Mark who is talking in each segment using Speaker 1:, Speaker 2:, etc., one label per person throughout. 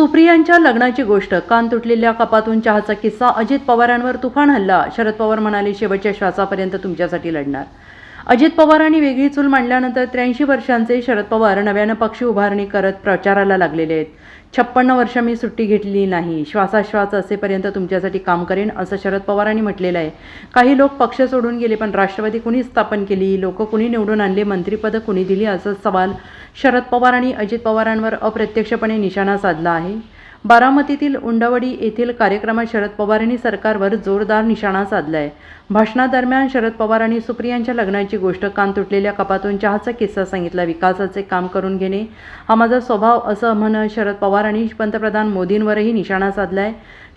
Speaker 1: सुप्रियांच्या लग्नाची गोष्ट. कान तुटलेल्या कपातून चहाचा किस्सा अजित पवारांवर तुफान हल्ला. शरद पवार म्हणाले शेवटच्या श्वासापर्यंत तुमच्यासाठी लढणार. अजित पवारांनी वेगळी चूल मांडल्यानंतर त्र्याऐंशी वर्षांचे शरद पवार नव्यानं पक्ष उभारणी करत प्रचाराला लागलेले आहेत. छप्पन्न वर्ष मी सुट्टी घेतली नाही. श्वासाश्वास असेपर्यंत तुमच्यासाठी काम करेन असं शरद पवारांनी म्हटलेलं आहे. काही लोक पक्ष सोडून गेले पण राष्ट्रवादी कुणी स्थापन केली? लोक कुणी निवडून आणले? मंत्रिपदं कुणी दिली? असा सवाल शरद पवार आणि अजित पवारांवर अप्रत्यक्षपणे निशाणा साधला आहे. बारामतीतील उंडवडी येथील कार्यक्रमात शरद पवारांनी सरकारवर जोरदार निशाणा साधलाय. भाषणादरम्यान शरद पवारांनी सुप्रियांच्या लग्नाची गोष्ट कान तुटलेल्या कपातून चहाचा किस्सा सांगितला. विकासाचे काम करून घेणे हा माझा स्वभाव असं म्हणत शरद पवारांनी पंतप्रधान मोदींवरही निशाणा साधलाय.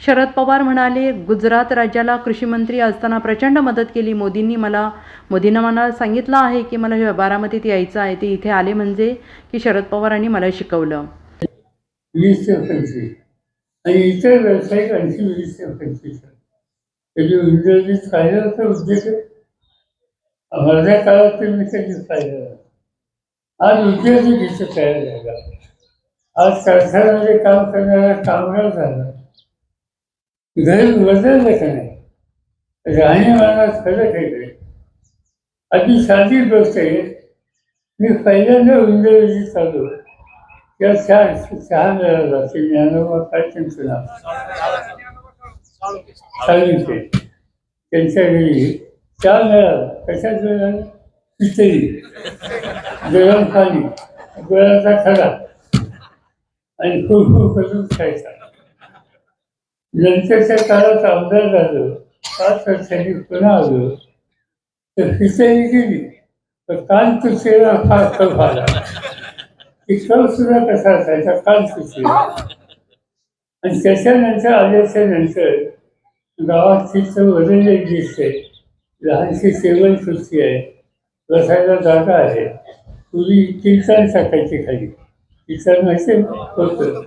Speaker 1: शरद पवार म्हणाले गुजरात राज्याला कृषीमंत्री असताना प्रचंड मदत केली. मोदींनी मला मोदींना मला सांगितलं आहे की मला बारामतीत यायचं आहे. ते इथे आले म्हणजे की शरद पवारांनी मला शिकवलं.
Speaker 2: वीस ते पंचवीस आणि इतर व्यावसायिक आणखी वीस ते पंचवीस त्याची उद्योगिक फायदा तर उद्योग माझ्या काळात ते मी कधीच आज उद्योगिक इथे तयार झाला. आज कारखान्यामध्ये काम करणारा कामगार झाला. घर बदललं का नाही? राहणीमानात फरक आहे अगदी साधी गोष्ट आहे. मी पहिल्यांदा उंदरजी चालू. त्या चहा चहा मिळाला ते ज्ञानोबा काय त्यांचं नाव चालूचे त्यांच्या वेळी चहा मिळाला कशात मिळाला खिचडी गरम पाणी गुळाचा खडा आणि खूप करून खायचा नंतरच्या काळात आमदार झालो पाच वर्षांनी पुन्हा आलो तर खिचडी गेली तर कान तुझेला फार कफ आला ती कफ सुद्धा कसा असायचा कान तुझे आणि त्याच्यानंतर आल्याच्यानंतर गावात तिथं बदलले दिसते. लहानशी टेबल खुर्ची आहे. बसायला जागा आहे. पूर्वी कीर्तन टाकायची खाली. कीर्तन माहिती होतं.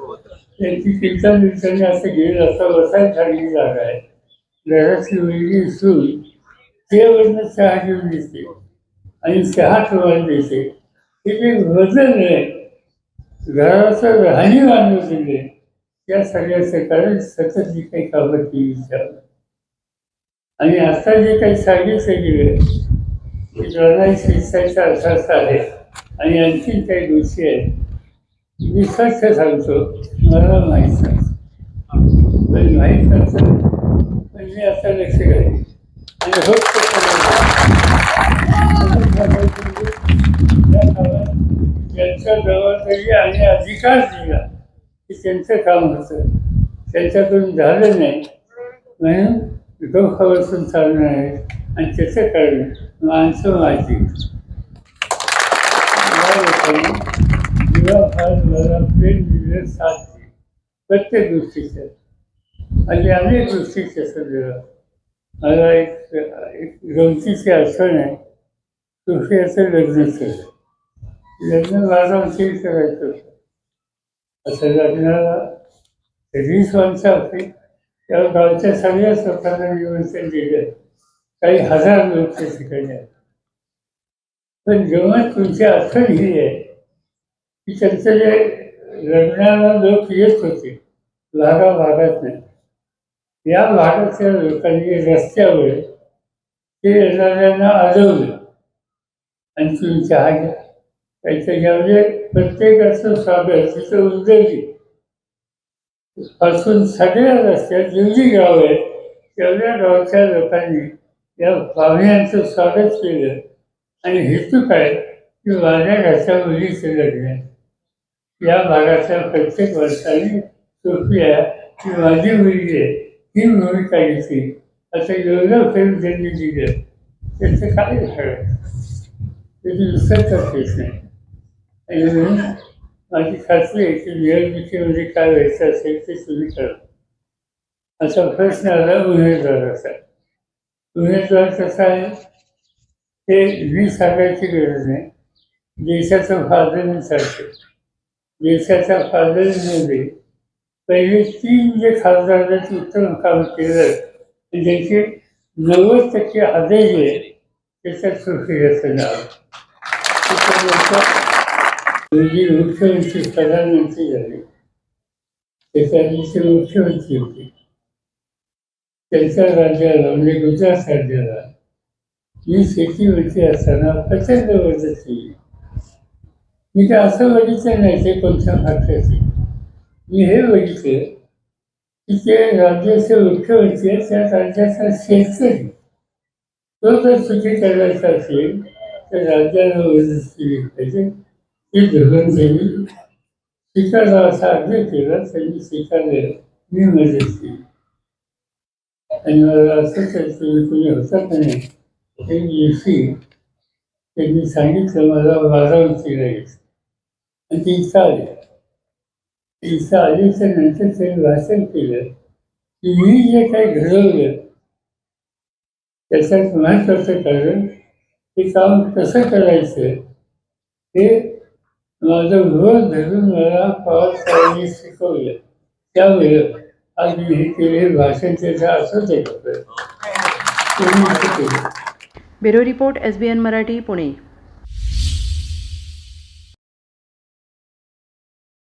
Speaker 2: त्यांची कीर्तन विचारणे असं गेलं असं बसायला चांगली जागा आहे. घराची वेगळी सून त्यावरनं चहा घेऊन देते आणि चहा ठेवायला देते हे जे वजन आहे घराचं राहणी बांधून दिले. त्या सगळ्याचं कारण सतत जी काही कामं केली त्यावर आणि आता जे काही सांगितलं गेलं की लढाई शिक्षाचा असाच आहे. आणि आणखी काही गोष्टी आहेत. मी स्वच्छ सांगतो मला माहीत सांगतो पण माहीत सांगतो पण मी आता लक्ष घालेन आणि होत त्यांच्या जबाबदारी आणि अधिकार दिला की त्यांचं काम होतं त्यांच्याकडून झालं नाही. म्हणून डोकं चालणं आहे आणि त्याचं कारण माणसं माझी. या लोकांनी मला प्रेम दिलं साथ दिली. प्रत्येक गोष्टीचं. आणि अनेक गोष्टीचं सगळं. मला एक एक गमतीची आठवण आहे. सुफियाचं लग्न केलं. लग्न बारामती करायचं होतं. असं लग्नाला वीस माणसं होती. त्या गावच्या सगळ्याच लोकांना निमंत्रण दिलं काही हजार लोक त्या ठिकाणी आहेत पण जेव्हा तुमची आठवण ही आहे की त्यांचं जे लग्नाला लोक येत होते लागा भागात नाही या भागातल्या लोकांनी रस्त्यावर ते येणाऱ्यांना अडवलं. आणि तुम्ही चहा घ्या त्याच्यामध्ये प्रत्येकाचं स्वागत तिथं उद्योगी पासून सगळ्या रस्त्यात जेवढी गाव आहे तेवढ्या गावच्या लोकांनी या पाहुण्यांचं स्वागत केलं आणि हेतू काय की माझ्या घरच्या मुलीचं लग्न आहे. या भागाच्या प्रत्येक वर्षाने सोफिया ही माझी मुलगी आहे ही भूमिका घेतली असं एवढं फेम त्यांनी दिलं त्याचं काय झालं त्याची दुसरं करतेच नाही माझी खात्री आहे की निवडणुकीमध्ये म्हणजे काय व्हायचं असेल ते तुम्ही करा. असा प्रश्न आला उमेदवाराचा. उमेदवार कसा आहे? ते मी सांगायची गरज नाही. देशाचं फादर सारखे देशाच्या फादरमध्ये म्हणजे पहिले तीन जे खासदारांचे उत्तम काम केलं आणि ज्याचे नव्वद टक्के आदेश आहे त्याच्यात सुखी नाव त्याच्यानंतर जी मुख्यमंत्री प्रधानमंत्री झाले ते त्यांचे मुख्यमंत्री होते. त्यांच्या राज्याला म्हणजे गुजरात राज्याला मी शेतीवरती असताना प्रचंड मदत केली. मी काय असं बघितलं नाही ते कोणत्या भाषेचे मी हे बघितलं की ते राज्याचे मुख्यमंत्री आहेत, त्या राज्याचा शेतकरी. तो जर चुकी करायचा असेल तर राज्याला मदत केली पाहिजे. हे धोरण त्यांनी स्वीकारला असा आग्रह केला त्यांनी स्वीकारले मी मदत केली आणि मला असं तुम्ही कुणी होता का नाही ते दिवशी त्यांनी सांगितलं मला बारामतीला यायचं आणि ती इथं आली इथं आल्याच्यानंतर त्यांनी भाषण केलं की मी जे काही घडवलं त्याच्यात महत्वाचं कारण ते काम कसं करायचं हे माझं घर धरून मला पवार साहेबांनी शिकवलं. त्यामुळे आज मी हे केले भाषण त्याचं असंच आहे त्यांनी
Speaker 1: bureau report S B N Marathi Pune.